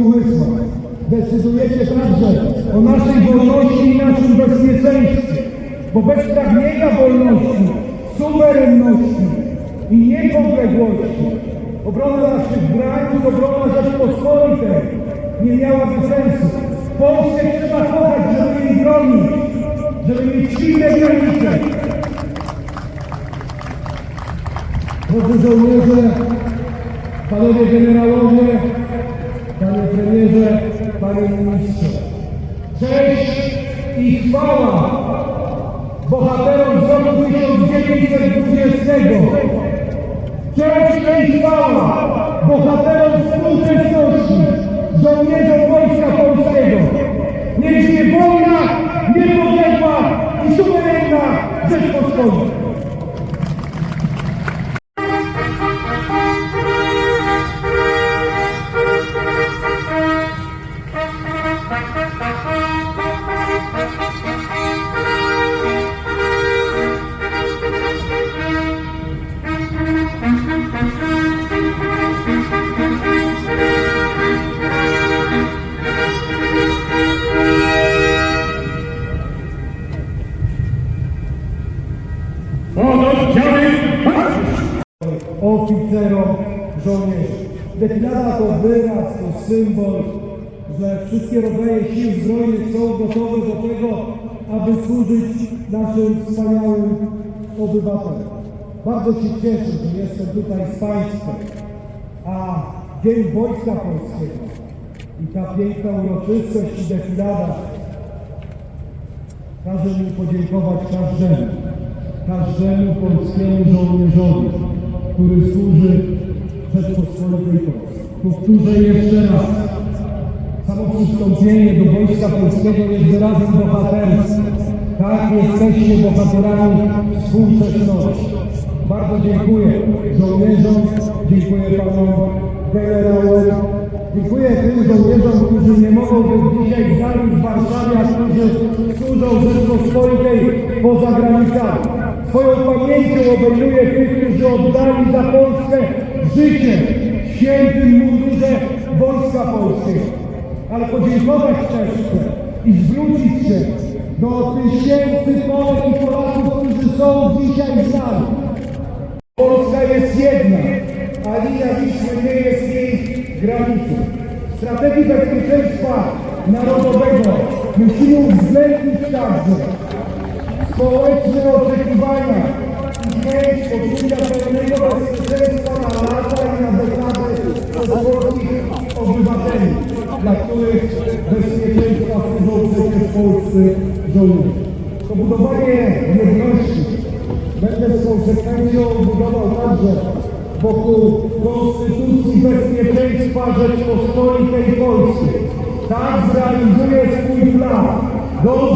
umysłach. Decydujecie także o naszej wolności i naszym bezpieczeństwie, bo bez pragnienia wolności, suwerenności i niepodległości obrona naszych granic, obrona Rzeczpospolitej nie miałaby sensu. Polskę trzeba kochać, żeby jej bronić, żeby mieć silne granice. Drodzy żołnierze, panowie generałowie, premierze, panie ministrze. Cześć i chwała bohaterom z roku 1920. Cześć i chwała bohaterom współczesności, żołnierzom Wojska Polskiego. Niech żyje wolna, niepodległa i suwerenna Rzeczpospolita. Oficerom, żołnierzy. Defilada to wyraz, to symbol, że wszystkie rodzaje sił zbrojnych są gotowe do tego, aby służyć naszym wspaniałym obywatelom. Bardzo się cieszę, że jestem tutaj z Państwem, a Dzień Wojska Polskiego i ta piękna uroczystość i defilada każe mi podziękować każdemu, każdemu polskiemu żołnierzowi, który służy Rzeczpospolitej Polskiej. Powtórzę jeszcze raz. Samo przystąpienie do Wojska Polskiego jest wyrazem bohaterstwa. Tak, jesteście bohaterami współczesności. Bardzo dziękuję żołnierzom, dziękuję panom generałom, dziękuję tym żołnierzom, którzy nie mogą być dzisiaj z nami w Warszawie, a którzy służą Rzeczpospolitej poza granicami. Swoją pamięcią Polskiego. Ale podziękować też i zwrócić się do tysięcy Polek i Polaków, którzy są dzisiaj z nami. Polska jest jedna, a linia Wisły nie jest jej granicą. W strategii bezpieczeństwa narodowego musimy uwzględnić także społeczne oczekiwania i chęć poczucia pełnego których bezpieczeństwa służą przecież polscy żołnierze. To budowanie jedności będę z konsekwencją budował także wokół Konstytucji Bezpieczeństwa Rzeczpospolitej Polskiej. Tak zrealizuję swój plan. Do